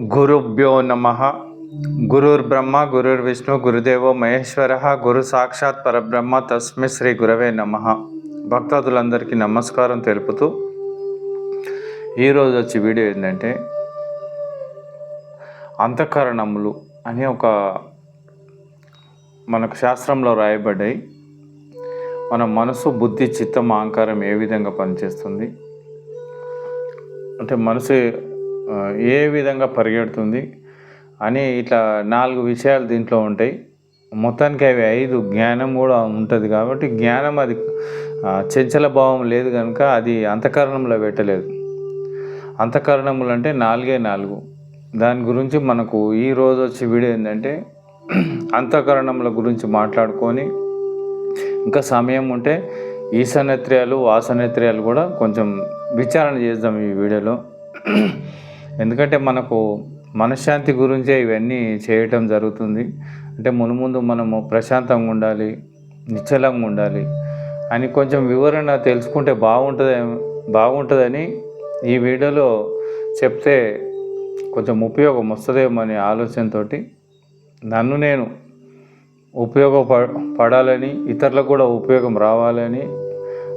గురుభ్యో నమ. గురుర్బ్రహ్మ గురుర్విష్ణు గురుదేవో మహేశ్వర గురు సాక్షాత్ పరబ్రహ్మ తస్మై శ్రీ గురవే నమ. భక్తాదులందరికీ నమస్కారం తెలుపుతూ ఈరోజు వచ్చి వీడియో ఏంటంటే అంతఃకరణములు అని ఒక మనకు శాస్త్రంలో రాయబడ్డాయి. మన మనసు బుద్ధి చిత్తం అహంకారం ఏ విధంగా పనిచేస్తుంది? అంటే మనసు ఏ విధంగా పరిగెడుతుంది అని ఇట్లా నాలుగు విషయాలు దీంట్లో ఉంటాయి. మొత్తానికి అవి ఐదు జ్ఞానం కూడా ఉంటుంది కాబట్టి జ్ఞానం అది చెంచల చంచల భావం లేదు కనుక అది అంతఃకరణంలో పెట్టలేదు. అంతఃకరణములు అంటే నాలుగే నాలుగు. దాని గురించి మనకు ఈ రోజు వచ్చి వీడియో ఏంటంటే అంతఃకరణముల గురించి మాట్లాడుకొని ఇంకా సమయం ఉంటే ఈశానేత్రియాలు వాసనేత్రియాలు కూడా కొంచెం విచారణ చేద్దాం ఈ వీడియోలో. ఎందుకంటే మనకు మనశ్శాంతి గురించే ఇవన్నీ చేయటం జరుగుతుంది. అంటే మునుముందు మనము ప్రశాంతంగా ఉండాలి నిశ్చలంగా ఉండాలి అని కొంచెం వివరణ తెలుసుకుంటే బాగుంటుంది బాగుంటుందని ఈ వీడియోలో చెప్తే కొంచెం ఉపయోగం వస్తుందేమో అనే ఆలోచనతో నన్ను నేను ఉపయోగప పడాలని ఇతరులకు కూడా ఉపయోగం రావాలని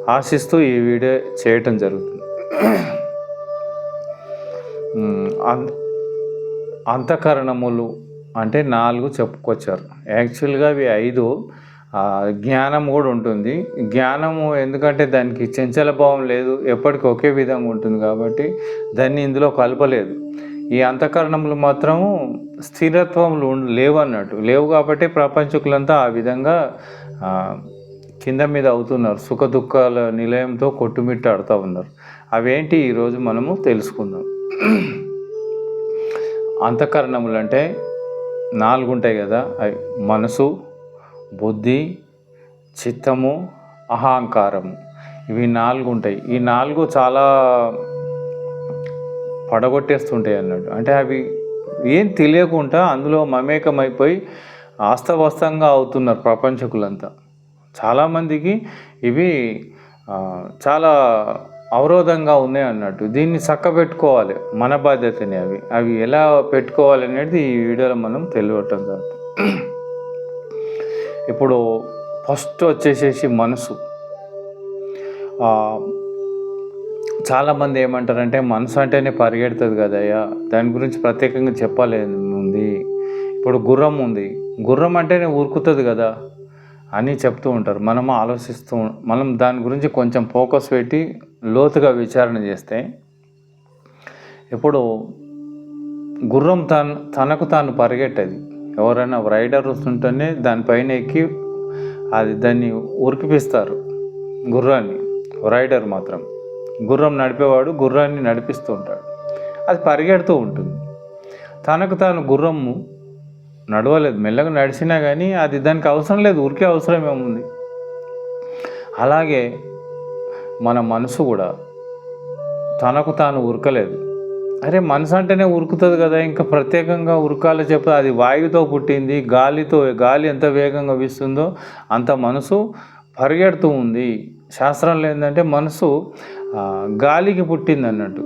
ఆశిస్తూ ఈ వీడియో చేయటం జరుగుతుంది. అంతఃకరణములు అంటే నాలుగు చెప్పుకొచ్చారు. యాక్చువల్గా అవి ఐదు. జ్ఞానం కూడా ఉంటుంది. జ్ఞానము ఎందుకంటే దానికి చంచల భావం లేదు. ఎప్పటికీ ఒకే విధంగా ఉంటుంది కాబట్టి దాన్ని ఇందులో కలపలేదు. ఈ అంతఃకరణములు మాత్రము స్థిరత్వములు లేవు అన్నట్టు లేవు కాబట్టి ప్రపంచకులంతా ఆ విధంగా కింద మీద అవుతున్నారు. సుఖ దుఃఖాల నిలయంతో కొట్టుమిట్టాడుతూ ఉన్నారు. అవేంటి? ఈరోజు మనము తెలుసుకుందాం. అంతఃకరణములు అంటే నాలుగు ఉంటాయి కదా. అవి మనసు బుద్ధి చిత్తము అహంకారము. ఇవి నాలుగు ఉంటాయి ఈ నాలుగు చాలా పడగొట్టేస్తుంటాయి అన్నట్టు. అంటే అవి ఏం తెలియకుండా అందులో మమేకమైపోయి ఆస్తవస్తంగా అవుతున్నారు ప్రపంచకులంతా. చాలామందికి ఇవి చాలా అవరోధంగా ఉన్నాయి అన్నట్టు. దీన్ని చక్కబెట్టుకోవాలి మన బాధ్యతనే అవి. అవి ఎలా పెట్టుకోవాలి అనేది ఈ వీడియోలో మనం తెలియటం కాదు. ఇప్పుడు ఫస్ట్ వచ్చేసేసి మనసు. చాలామంది ఏమంటారంటే మనసు అంటేనే పరిగెడుతుంది కదయ్యా. దాని గురించి ప్రత్యేకంగా చెప్పాలి ఉంది ఇప్పుడు గుర్రం ఉంది. గుర్రం అంటేనే ఉరుకుతుంది కదా అని చెప్తూ ఉంటారు. మనం ఆలోచిస్తూ మనం దాని గురించి కొంచెం ఫోకస్ పెట్టి లోతుగా విచారణ చేస్తే ఇప్పుడు గుర్రం తను తనకు తాను పరిగెట్టేది. ఎవరైనా రైడర్ వస్తుంటేనే దానిపైన ఎక్కి అది దాన్ని ఉరికిపిస్తారు గుర్రాన్ని రైడర్ మాత్రం. గుర్రం నడిపేవాడు గుర్రాన్ని నడిపిస్తూ ఉంటాడు. అది పరిగెడుతూ ఉంటుంది. తనకు తాను గుర్రము నడవలేదు. మెల్లగా నడిచినా కానీ అది దానికి అవసరం లేదు. ఉరికే అవసరం ఏముంది? అలాగే మన మనసు కూడా తనకు తాను ఉరకలేదు. అరే మనసు అంటేనే ఉరుకుతుంది కదా. ఇంకా ప్రత్యేకంగా ఉరకాలి చెప్తే అది వాయువుతో పుట్టింది గాలితో గాలి ఎంత వేగంగా వీస్తుందో అంత మనసు పరిగెడుతూ ఉంది. శాస్త్రంలో ఏంటంటే మనసు గాలికి పుట్టింది అన్నట్టు.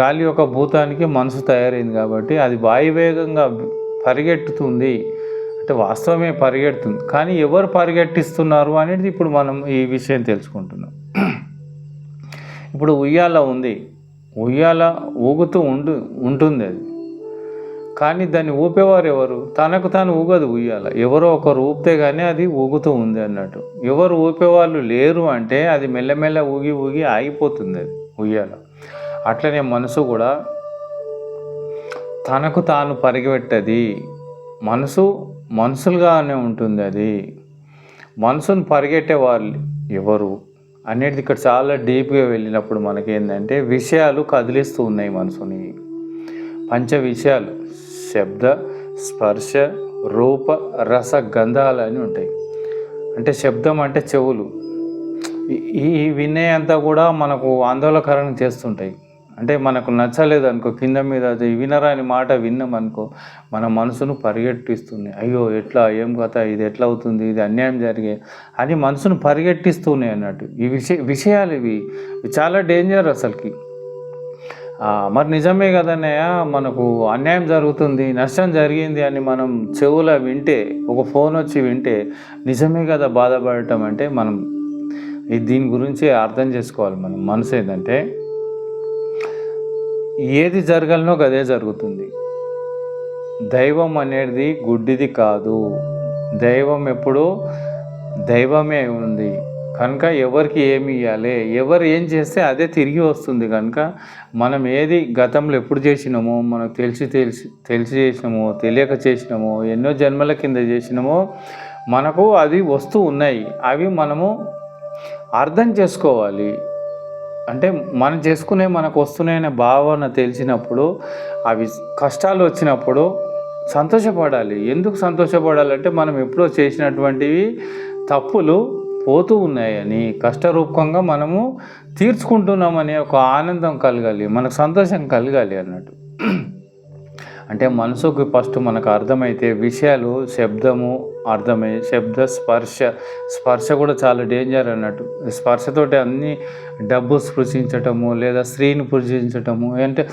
గాలి యొక్క భూతానికి మనసు తయారైంది కాబట్టి అది వాయువేగంగా పరిగెట్టుతుంది అంటే వాస్తవమే పరిగెడుతుంది. కానీ ఎవరు పరిగెట్టిస్తున్నారు అనేది ఇప్పుడు మనం ఈ విషయం తెలుసుకుంటున్నాం. ఇప్పుడు ఉయ్యాల ఉంది. ఉయ్యాల ఊగుతూ ఉండు ఉంటుంది అది. కానీ దాన్ని ఊపేవారు ఎవరు? తనకు తాను ఊగదు ఉయ్యాల. ఎవరో ఒకరు ఊపితే కానీ అది ఊగుతూ ఉంది అన్నట్టు. ఎవరు ఊపేవాళ్ళు లేరు అంటే అది మెల్లమెల్ల ఊగి ఊగి ఆగిపోతుంది అది ఉయ్యాల. అట్లనే మనసు కూడా తనకు తాను పరిగెట్టది. మనసు మనుషులుగానే ఉంటుంది అది. మనసును పరిగెట్టేవాళ్ళు ఎవరు? అనేది ఇక్కడ చాలా డీప్గా వెళ్ళినప్పుడు మనకేంటంటే విషయాలు కదిలిస్తూ ఉన్నాయి మనసుని. పంచ విషయాలు శబ్ద స్పర్శ రూప రస గంధాలు అని ఉంటాయి. అంటే శబ్దం అంటే చెవులు. ఈ- వినే అంతా కూడా మనకు ఆందోళనకరం చేస్తుంటాయి. అంటే మనకు నచ్చలేదు అనుకో కింద మీద అది వినరాని మాట విన్నాం అనుకో మన మనసును పరిగెట్టిస్తున్నాయి అయ్యో ఎట్లా ఏం కథ ఇది ఎట్లా అవుతుంది ఇది అన్యాయం జరిగే అని మనసును పరిగెట్టిస్తున్నాయి అన్నట్టు. ఈ విషయ విషయాలు ఇవి. చాలా డేంజర్ అసలుకి. మరి నిజమే కదన్నయ్య మనకు అన్యాయం జరుగుతుంది నష్టం జరిగింది అని మనం చెవుల వింటే ఒక ఫోన్ వచ్చి వింటే నిజమే కదా బాధపడటం అంటే మనం దీని గురించి అర్థం చేసుకోవాలి మనం. మనసు ఏంటంటే ఏది జరగాలనో అదే జరుగుతుంది. దైవం అనేది గుడ్డిది కాదు. దైవం ఎప్పుడూ దైవమే ఉంది. కనుక ఎవరికి ఏమి ఇవ్వాలి ఎవరు ఏం చేస్తే అదే తిరిగి వస్తుంది కనుక మనం ఏది గతంలో ఎప్పుడు చేసినామో మనకు తెలిసి తెలిసి తెలిసి చేసినామో తెలియక చేసినామో ఎన్నో జన్మల కింద చేసినామో మనకు అవి వస్తూ ఉన్నాయి. అవి మనము అర్థం చేసుకోవాలి. అంటే మనం చేసుకునే మనకు వస్తున్నాయనే భావన తెలిసినప్పుడు అవి కష్టాలు వచ్చినప్పుడు సంతోషపడాలి. ఎందుకు సంతోషపడాలంటే మనం ఎప్పుడో చేసినటువంటివి తప్పులు పోతూ ఉన్నాయని కష్టరూపంగా మనము తీర్చుకుంటున్నామనే ఒక ఆనందం కలగాలి మనకు సంతోషం కలగాలి అన్నట్టు. అంటే మనసుకు ఫస్ట్ మనకు అర్థమైతే విషయాలు శబ్దము అర్థమై. శబ్ద స్పర్శ. స్పర్శ కూడా చాలా డేంజర్ అన్నట్టు. స్పర్శతోటి అన్ని డబ్బు స్పృశించటము లేదా స్త్రీని పూజించటము అంటే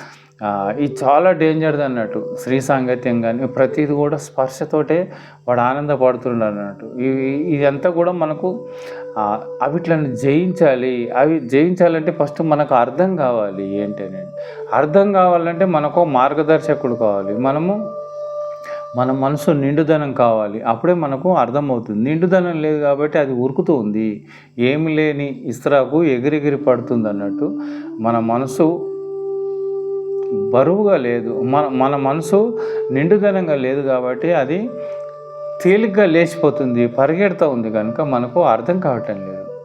ఇది చాలా డేంజర్ది అన్నట్టు. స్త్రీ సాంగత్యం కానీ ప్రతిది కూడా స్పర్శతోటే వాడు ఆనందపడుతున్నాడు అన్నట్టు ఇవి ఇదంతా కూడా మనకు అవిట్లని అవిట్లను జయించాలి. అవి జయించాలంటే ఫస్ట్ మనకు అర్థం కావాలి ఏంటనేది. అర్థం కావాలంటే మనకు మార్గదర్శకుడు కావాలి. మనము మన మనసు నిండుదనం కావాలి. అప్పుడే మనకు అర్థమవుతుంది. నిండుదనం లేదు కాబట్టి అది ఉరుకుతూ ఉంది. ఏమి లేని ఇస్త్రాకు ఎగిరెగిరి పడుతుంది అన్నట్టు మన మనసు బరువుగా లేదు. మన మన మనసు నిండుదనంగా లేదు కాబట్టి అది తేలిగ్గా లేచిపోతుంది పరిగెడుతూ ఉంది కనుక మనకు అర్థం కావటం లేదు.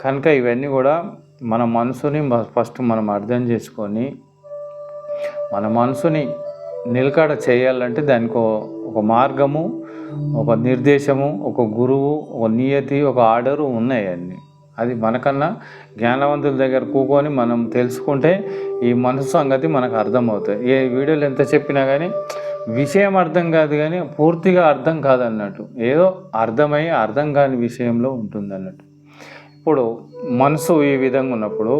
కనుక ఇవన్నీ కూడా మన మనసుని ఫస్ట్ మనం అర్థం చేసుకొని మన మనసుని నిలకడ చేయాలంటే దానికి ఒక మార్గము ఒక నిర్దేశము ఒక గురువు ఒక నియతి ఒక ఆర్డరు ఉన్నాయి అన్నీ. అది మనకన్నా జ్ఞానవంతుల దగ్గర కూకొని మనం తెలుసుకుంటే ఈ మనసు సంగతి మనకు అర్థమవుతాయి. ఏ వీడియోలు ఎంత చెప్పినా కానీ విషయం అర్థం కాదు కానీ పూర్తిగా అర్థం కాదన్నట్టు. ఏదో అర్థమై అర్థం కాని విషయంలో ఉంటుంది అన్నట్టు ఇప్పుడు మనసు ఈ విధంగా ఉన్నప్పుడు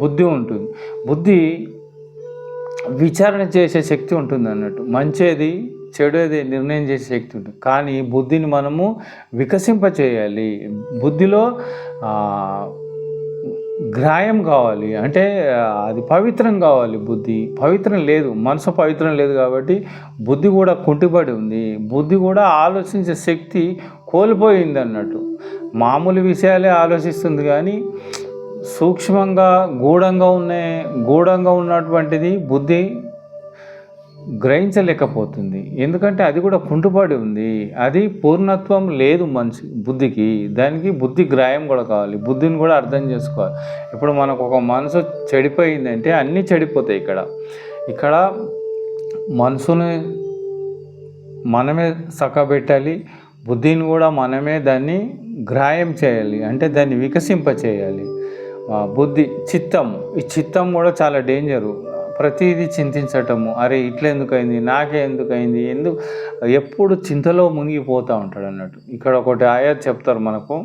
బుద్ధి ఉంటుంది. బుద్ధి విచారణ చేసే శక్తి ఉంటుంది అన్నట్టు మంచిది చెడు అది నిర్ణయం చేసే శక్తి ఉంటుంది. కానీ బుద్ధిని మనము వికసింపచేయాలి. బుద్ధిలో గ్రాయం కావాలి. అంటే అది పవిత్రం కావాలి బుద్ధి. పవిత్రం లేదు. మనసు పవిత్రం లేదు కాబట్టి బుద్ధి కూడా కుంటిపడి ఉంది. బుద్ధి కూడా ఆలోచించే శక్తి కోల్పోయింది అన్నట్టు. మామూలు విషయాలే ఆలోచిస్తుంది కానీ సూక్ష్మంగా గూఢంగా ఉన్న గూఢంగా ఉన్నటువంటిది బుద్ధి గ్రహించలేకపోతుంది. ఎందుకంటే అది కూడా కుంటుపడి ఉంది. అది పూర్ణత్వం లేదు మనిషి బుద్ధికి. దానికి బుద్ధి గ్రాయం కూడా కావాలి. బుద్ధిని కూడా అర్థం చేసుకోవాలి. ఇప్పుడు మనకు ఒక మనసు చెడిపోయిందంటే అన్నీ చెడిపోతాయి ఇక్కడ. ఇక్కడ మనసుని మనమే చక్కబెట్టాలి బుద్ధిని కూడా మనమే దాన్ని గ్రాయం చేయాలి. అంటే దాన్ని వికసింప చేయాలి బుద్ధి చిత్తం. ఈ చిత్తం కూడా చాలా డేంజరు. ప్రతిదీ చింతించటము. అరే ఇట్లా ఎందుకు అయింది నాకే ఎందుకు? అయింది ఎందుకు ఎప్పుడు చింతలో మునిగిపోతూ ఉంటాడు అన్నట్టు. ఇక్కడ ఒకటి ఆయా చెప్తారు మనకు.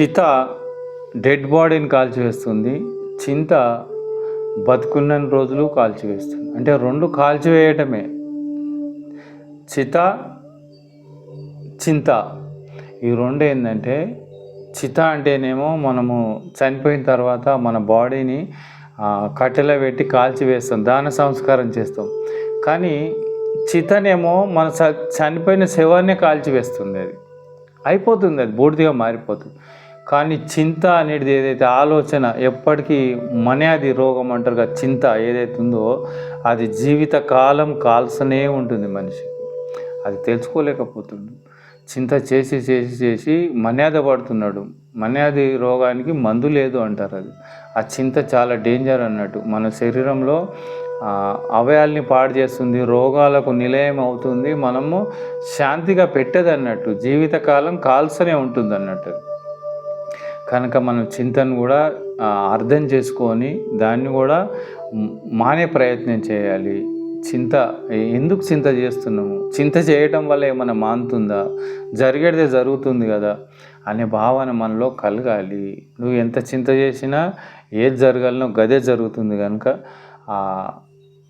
చిత డెడ్ బాడీని కాల్చివేస్తుంది. చింత బతుకున్న రోజులు కాల్చివేస్తుంది. అంటే రెండు కాల్చివేయటమే. చిత చింత. ఈ రెండు ఏంటంటే చిత అంటేనేమో మనము చనిపోయిన తర్వాత మన బాడీని కట్టెలో పెట్టి కాల్చి వేస్తాం దాన సంస్కారం చేస్తాం. కానీ చితనేమో మన చ- చనిపోయిన శవాన్నే కాల్చి వేస్తుంది అది. అయిపోతుంది అది బూడిదిగా మారిపోతుంది. కానీ చింత అనేది ఏదైతే ఆలోచన ఎప్పటికీ మన్యాది రోగం అంటారు కదా చింత ఏదైతే ఉందో అది జీవిత కాలం కాల్సనే ఉంటుంది మనిషి. అది తెలుసుకోలేకపోతుండు చింత చేసి చేసి చేసి మన్యాద పడుతున్నాడు. మన్యాది రోగానికి మందు లేదు అంటారు అది. ఆ చింత చాలా డేంజర్ అన్నట్టు. మన శరీరంలో అవయాల్ని పాడు చేస్తుంది రోగాలకు నిలయం అవుతుంది మనము శాంతిగా పెట్టదు అన్నట్టు జీవితకాలం కాల్సనే ఉంటుంది అన్నట్టు కనుక మనం చింతను కూడా అర్థం చేసుకొని దాన్ని కూడా మానే ప్రయత్నం చేయాలి. చింత ఎందుకు చింత చేస్తున్నాము? చింత చేయటం వల్ల ఏమైనా మానుతుందా జరిగేదే జరుగుతుంది కదా. అనే భావన మనలో కలగాలి. నువ్వు ఎంత చింత చేసినా ఏది జరగాలనో గదే జరుగుతుంది కనుక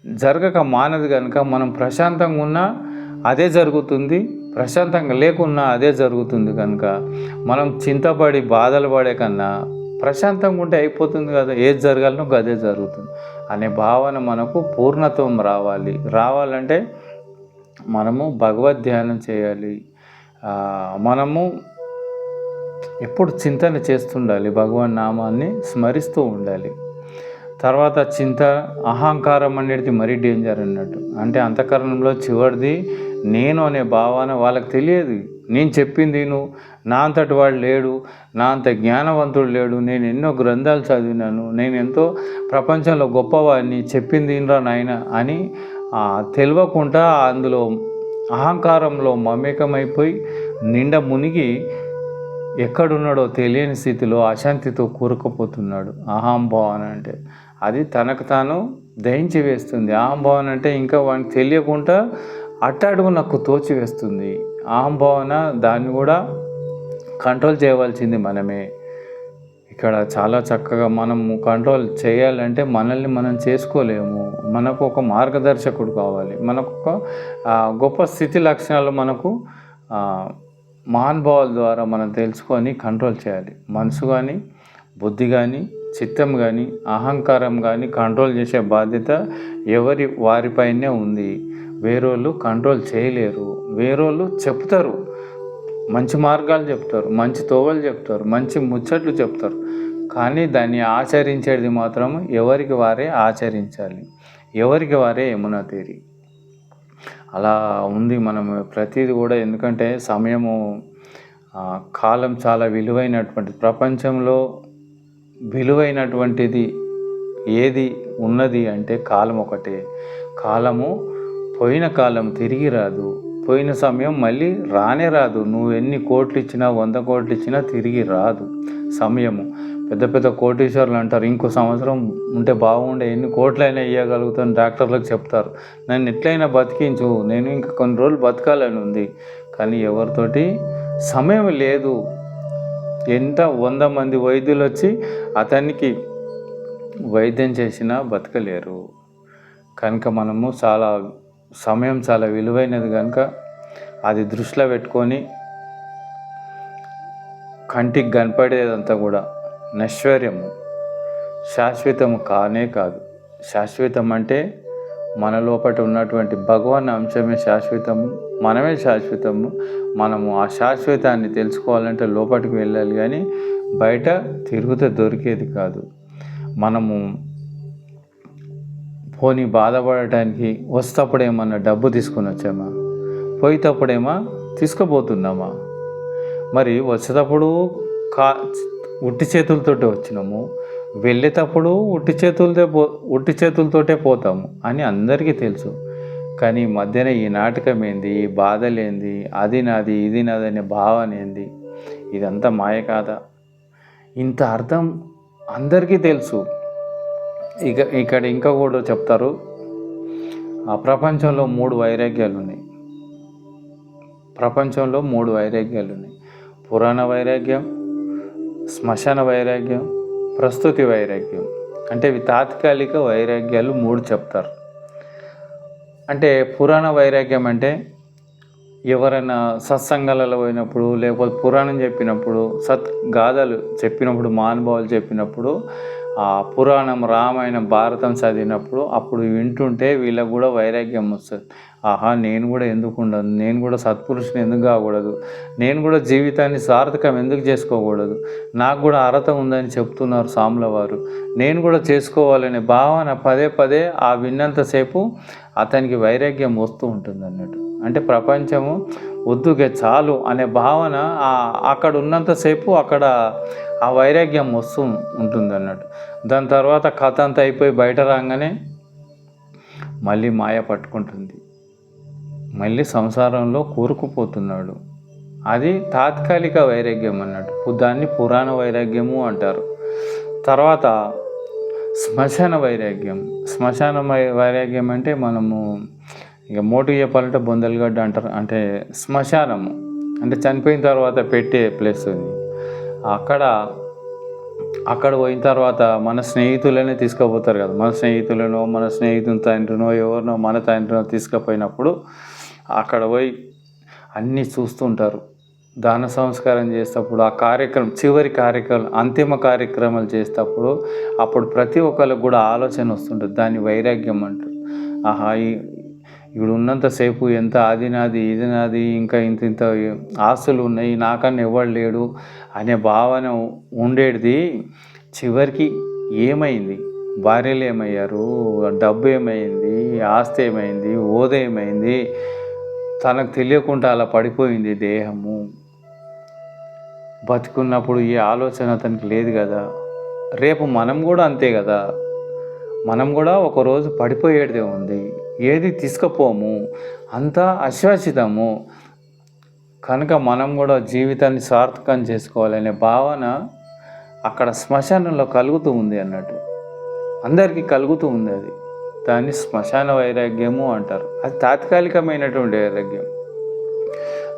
జరగక మానదు కనుక మనం ప్రశాంతంగా ఉన్నా అదే జరుగుతుంది. ప్రశాంతంగా లేకున్నా అదే జరుగుతుంది కనుక మనం చింతపడి బాధలు పడే కన్నా ప్రశాంతంగా ఉంటే అయిపోతుంది కదా ఏది జరగాలనో అదే జరుగుతుంది అనే భావన మనకు పూర్ణత్వం రావాలి. రావాలంటే మనము భగవద్ ధ్యానం చేయాలి. మనము ఎప్పుడు చింతన చేస్తుండాలి భగవాన్ నామాన్ని స్మరిస్తూ ఉండాలి. తర్వాత చింత అహంకారం అనేది మరీ డేంజర్ అన్నట్టు. అంటే అంతఃకరణంలో చివరిది నేను అనే భావన వాళ్ళకి తెలియదు. నేను చెప్పింది నువ్వు నా అంతటి వాడు లేడు నా అంత జ్ఞానవంతుడు లేడు నేను ఎన్నో గ్రంథాలు చదివినాను నేను ఎంతో ప్రపంచంలో గొప్పవాడిని చెప్పింది రా నాయన అని తెలియకుండా అందులో అహంకారంలో మమేకమైపోయి నిండా మునిగి ఎక్కడున్నాడో తెలియని స్థితిలో అశాంతితో కూరుకుపోతున్నాడు. అహంభావన అంటే అది తనకు తాను దహించి వేస్తుంది. అహంభావన అంటే ఇంకా వాడికి తెలియకుండా అట్టాడుగు నాకు తోచి వేస్తుంది. అహంభావన దాన్ని కూడా కంట్రోల్ చేయవలసింది మనమే. ఇక్కడ చాలా చక్కగా మనం కంట్రోల్ చేయాలంటే మనల్ని మనం చేసుకోలేము. మనకు ఒక మార్గదర్శకుడు కావాలి. మనకు ఒక గొప్ప స్థితి లక్షణాలు మనకు మహానుభావాల ద్వారా మనం తెలుసుకొని కంట్రోల్ చేయాలి. మనసు కానీ బుద్ధి కానీ చిత్తం కానీ అహంకారం కానీ కంట్రోల్ చేసే బాధ్యత ఎవరి వారిపైనే ఉంది. వేరోళ్ళు కంట్రోల్ చేయలేరు. వేరోళ్ళు చెప్తారు. మంచి మార్గాలు చెప్తారు. మంచి తోవలు చెప్తారు. మంచి ముచ్చట్లు చెప్తారు. కానీ దాన్ని ఆచరించేది మాత్రం ఎవరికి వారే ఆచరించాలి. ఎవరికి వారే యమునా తీరి. అలా ఉంది మనం ప్రతిదీ కూడా. ఎందుకంటే సమయము కాలం చాలా విలువైనటువంటి ప్రపంచంలో విలువైనటువంటిది ఏది ఉన్నది అంటే కాలం ఒకటే. కాలము పోయిన కాలం తిరిగి రాదు. పోయిన సమయం మళ్ళీ రానే రాదు. నువ్వు ఎన్ని కోట్లు ఇచ్చినా వంద కోట్లు ఇచ్చినా తిరిగి రాదు సమయము. పెద్ద పెద్ద కోటీశ్వర్లు అంటారు. ఇంకో సంవత్సరం ఉంటే బాగుండే. ఎన్ని కోట్లైనా ఇవ్వగలుగుతాను డాక్టర్లకు చెప్తారు. నన్ను ఎట్లయినా బతికించు. నేను ఇంకా కొన్ని రోజులు బతకాలని ఉంది. కానీ ఎవరితోటి సమయం లేదు. ఎంత వంద మంది వైద్యులు వచ్చి అతనికి వైద్యం చేసినా బతకలేరు. కనుక మనము చాలా సమయం చాలా విలువైనది కనుక అది దృష్టిలో పెట్టుకొని కంటికి కనపడేదంతా కూడా నశ్వర్యము శాశ్వతము కానే కాదు. శాశ్వతం అంటే మన లోపల ఉన్నటువంటి భగవాన్ అంశమే శాశ్వతము మనమే శాశ్వతము. మనము ఆ శాశ్వతాన్ని తెలుసుకోవాలంటే లోపలికి వెళ్ళాలి కానీ బయట తిరుగుతూ దొరికేది కాదు. మనము పోనీ బాధపడటానికి వస్తప్పుడేమన్నా డబ్బు తీసుకొని వచ్చామా? పోయేటప్పుడేమో తీసుకుపోతున్నామా? మరి వచ్చేటప్పుడు కా ఉట్టి చేతులతోటే వచ్చినాము. వెళ్ళేటప్పుడు ఉట్టి చేతులతో పో ఉట్టి చేతులతోటే పోతాము అని అందరికీ తెలుసు. కానీ ఈ మధ్యన ఈ నాటకం ఏంది? ఈ బాధలేంది అది నాది ఇది నాది అనే భావన ఏంది? ఇదంతా మాయ కాదా? ఇంత అర్థం అందరికీ తెలుసు. ఇక ఇక్కడ ఇంకా కూడా చెప్తారు. ఆ ప్రపంచంలో మూడు వైరాగ్యాలు ఉన్నాయి. ప్రపంచంలో మూడు వైరాగ్యాలు ఉన్నాయి. పురాణ వైరాగ్యం శ్మశాన వైరాగ్యం ప్రస్తుతి వైరాగ్యం. అంటే ఇవి తాత్కాలిక వైరాగ్యాలు మూడు చెప్తారు. అంటే పురాణ వైరాగ్యం అంటే ఎవరైనా సత్సంగాలలో పోయినప్పుడు లేకపోతే పురాణం చెప్పినప్పుడు సత్ గాథలు చెప్పినప్పుడు మహానుభావులు చెప్పినప్పుడు పురాణం రామాయణం భారతం చదివినప్పుడు అప్పుడు వింటుంటే వీళ్ళకు కూడా వైరాగ్యం వస్తుంది. ఆహా నేను కూడా ఎందుకు ఉండదు? నేను కూడా సత్పురుషుని ఎందుకు కాకూడదు? నేను కూడా జీవితాన్ని సార్థకం ఎందుకు చేసుకోకూడదు? నాకు కూడా అర్హత ఉందని చెప్తున్నారు సాముల వారు నేను కూడా చేసుకోవాలనే భావన పదే పదే ఆ విన్నంతసేపు అతనికి వైరాగ్యం వస్తూ ఉంటుంది అన్నట్టు అంటే ప్రపంచము వద్దుగా చాలు అనే భావన అక్కడ ఉన్నంతసేపు అక్కడ ఆ వైరాగ్యం వస్తూ ఉంటుంది అన్నట్టు. దాని తర్వాత కథ అంతా అయిపోయి బయట రాగానే మళ్ళీ మాయ పట్టుకుంటుంది. మళ్ళీ సంసారంలో కూరుకుపోతున్నాడు. అది తాత్కాలిక వైరాగ్యం అన్నట్టు. దాన్ని పురాణ వైరాగ్యము అంటారు. తర్వాత శ్మశాన వైరాగ్యం. శ్మశాన వై- వైరాగ్యం అంటే మనము ఇక మోటు చెప్పాలంటే బొందలగడ్డ అంటారు. అంటే శ్మశానము. అంటే చనిపోయిన తర్వాత పెట్టే ప్లేస్ ఉంది. అక్కడ అక్కడ పోయిన తర్వాత మన స్నేహితులనే తీసుకుపోతారు కదా. మన స్నేహితులను మన స్నేహితుని తండ్రినో ఎవరినో మన తండ్రినో తీసుకుపోయినప్పుడు అక్కడ పోయి అన్నీ చూస్తుంటారు దాన సంస్కారం చేసేటప్పుడు ఆ కార్యక్రమం చివరి కార్యక్రమం అంతిమ కార్యక్రమాలు చేసేటప్పుడు అప్పుడు ప్రతి ఒక్కరికి కూడా ఆలోచన వస్తుంటుంది. దాన్ని వైరాగ్యం అంటారు. ఆహా ఈ- ఇప్పుడు ఉన్నంతసేపు ఎంత అది నాది ఇది నాది ఇంకా ఇంత ఇంత ఆస్తులు ఉన్నాయి నాకన్నా ఎవడు లేడు అనే భావన ఉండేది చివరికి ఏమైంది? భార్యలు ఏమయ్యారు? డబ్బు ఏమైంది? ఆస్తి ఏమైంది? హోదా ఏమైంది? తనకు తెలియకుండా అలా పడిపోయింది దేహము. బతుకున్నప్పుడు ఈ ఆలోచన అతనికి లేదు కదా. రేపు మనం కూడా అంతే కదా. మనం కూడా ఒకరోజు పడిపోయేదే ఉంది. ఏది తీసుకుపోము అంతా అశాశ్వతము. కనుక మనం కూడా జీవితాన్ని సార్థకం చేసుకోవాలనే భావన అక్కడ శ్మశానంలో కలుగుతూ ఉంది అన్నట్టు. అందరికీ కలుగుతూ ఉంది అది. దాన్ని శ్మశాన వైరాగ్యము అంటారు. అది తాత్కాలికమైనటువంటి వైరాగ్యం.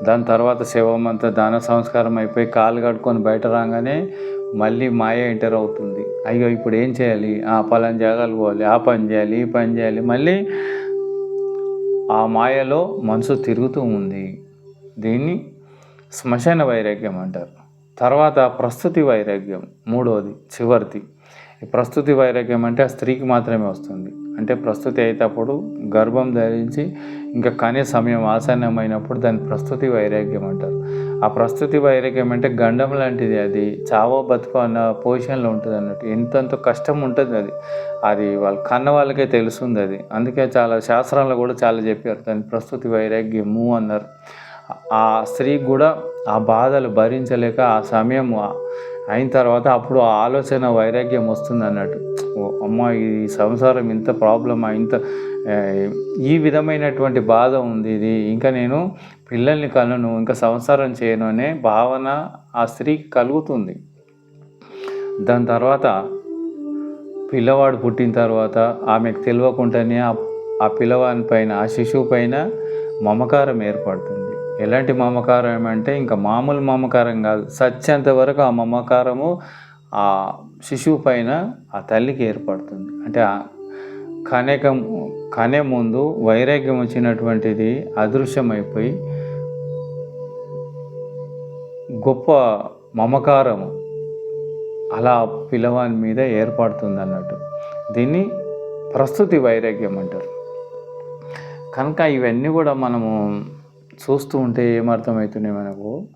దాని తర్వాత శవం అంతా దాన సంస్కారం అయిపోయి కాలు కడుక్కొని బయట రాగానే మళ్ళీ మాయ ఎంటర్ అవుతుంది. అయ్యో ఇప్పుడు ఏం చేయాలి? ఆ పలాని జాగాలు పోవాలి ఆ పని చేయాలి ఈ పని చేయాలి. మళ్ళీ ఆ మాయలో మనసు తిరుగుతూ ఉంది. దీన్ని శ్మశాన వైరాగ్యం అంటారు. తర్వాత ప్రస్తుతి వైరాగ్యం మూడవది చివరిది ఈ ప్రస్తుతి వైరాగ్యం అంటే ఆ స్త్రీకి మాత్రమే వస్తుంది. అంటే ప్రస్తుతి అయ్యేటప్పుడు గర్భం ధరించి ఇంకా కనే సమయం ఆసన్నమైనప్పుడు దాన్ని ప్రస్తుతి వైరాగ్యం అంటారు. ఆ ప్రస్తుతి వైరాగ్యం అంటే గండం లాంటిది అది. చావో బతుకో అన్న పొజిషన్లో ఉంటుంది అన్నట్టు. ఎంతంత కష్టం ఉంటుంది అది. అది వాళ్ళ కన్న వాళ్ళకే తెలుస్తుంది అది. అందుకే చాలా శాస్త్రాల్లో కూడా చాలా చెప్పారు దాన్ని ప్రస్తుతి వైరాగ్యము అన్నారు. ఆ స్త్రీకి కూడా ఆ బాధలు భరించలేక ఆ సమయం అయిన తర్వాత అప్పుడు ఆ ఆలోచన వైరాగ్యం వస్తుంది అన్నట్టు. ఓ అమ్మ ఈ సంసారం ఇంత ప్రాబ్లమా ఇంత ఈ విధమైనటువంటి బాధ ఉంది ఇది. ఇంకా నేను పిల్లల్ని కలను ఇంకా సంసారం చేయను అనే భావన ఆ స్త్రీకి కలుగుతుంది. దాని తర్వాత పిల్లవాడు పుట్టిన తర్వాత ఆమెకు తెలియకుండానే ఆ ఆ పిల్లవాని పైన ఆ శిశువు పైన మమకారం ఏర్పడుతుంది. ఎలాంటి మమకారం అంటే ఇంకా మామూలు మమకారం కాదు. సత్యంత వరకు ఆ మమకారము ఆ శిశువు పైన ఆ తల్లికి ఏర్పడుతుంది. అంటే కనేక కనే ముందు వైరాగ్యం వచ్చినటువంటిది అదృశ్యమైపోయి గొప్ప మమకారము అలా పిల్లవాని మీద ఏర్పడుతుంది అన్నట్టు దీన్ని ప్రస్తుతి వైరాగ్యం అంటారు. కనుక ఇవన్నీ కూడా మనము చూస్తూ ఉంటే ఏమర్థమవుతున్నాయి మనకు?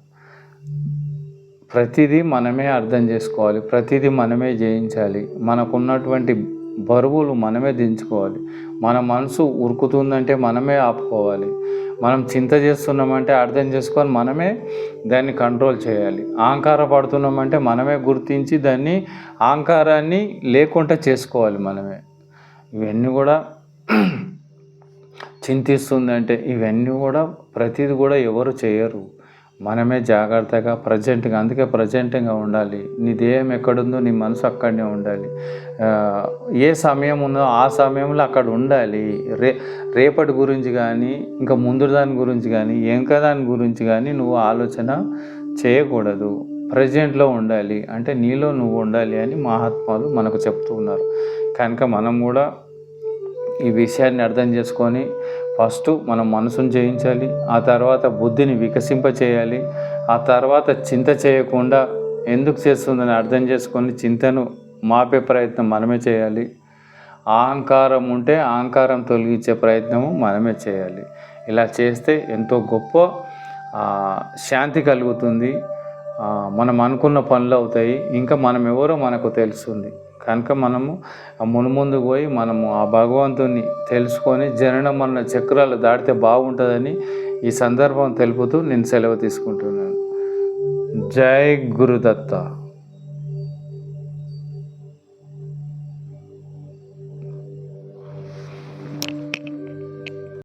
ప్రతిదీ మనమే అర్థం చేసుకోవాలి. ప్రతిదీ మనమే జయించాలి. మనకున్నటువంటి బరువులు మనమే దించుకోవాలి. మన మనసు ఉరుకుతుందంటే మనమే ఆపుకోవాలి. మనం చింత చేస్తున్నామంటే అర్థం చేసుకొని మనమే దాన్ని కంట్రోల్ చేయాలి. ఆంకార పడుతున్నామంటే మనమే గుర్తించి దాన్ని ఆంకారాన్ని లేకుండా చేసుకోవాలి మనమే. ఇవన్నీ కూడా చింతిస్తుందంటే ఇవన్నీ కూడా ప్రతిది కూడా ఎవరు చేయరు. మనమే జాగ్రత్తగా ప్రజెంట్గా అందుకే ప్రజెంట్గా ఉండాలి. నీ దేహం ఎక్కడుందో నీ మనసు అక్కడనే ఉండాలి. ఏ సమయం ఉందో ఆ సమయంలో అక్కడ ఉండాలి. రే రేపటి గురించి కానీ ఇంకా ముందు దాని గురించి కానీ ఇంకా దాని గురించి కానీ నువ్వు ఆలోచన చేయకూడదు. ప్రజెంట్లో ఉండాలి. అంటే నీలో నువ్వు ఉండాలి అని మహాత్మాలు మనకు చెప్తూ ఉన్నారు. కనుక మనం కూడా ఈ విషయాన్ని అర్థం చేసుకొని ఫస్ట్ మనం మనసును జయించాలి ఆ తర్వాత బుద్ధిని వికసింప చేయాలి ఆ తర్వాత చింత చేయకుండా ఎందుకు చేస్తుందని అర్థం చేసుకొని చింతను మాపే ప్రయత్నం మనమే చేయాలి. అహంకారం ఉంటే అహంకారం తొలగించే ప్రయత్నము మనమే చేయాలి. ఇలా చేస్తే ఎంతో గొప్ప శాంతి కలుగుతుంది. మనం అనుకున్న పనులు అవుతాయి. ఇంకా మనం ఎవరో మనకు తెలుస్తుంది. కనుక మనము ఆ మునుముందుకు పోయి మనము ఆ భగవంతుని తెలుసుకొని జనన మరణ చక్రాలు దాటితే బాగుంటుందని ఈ సందర్భం తెలుపుతూ నేను సెలవు తీసుకుంటున్నాను. జై గురుదత్త.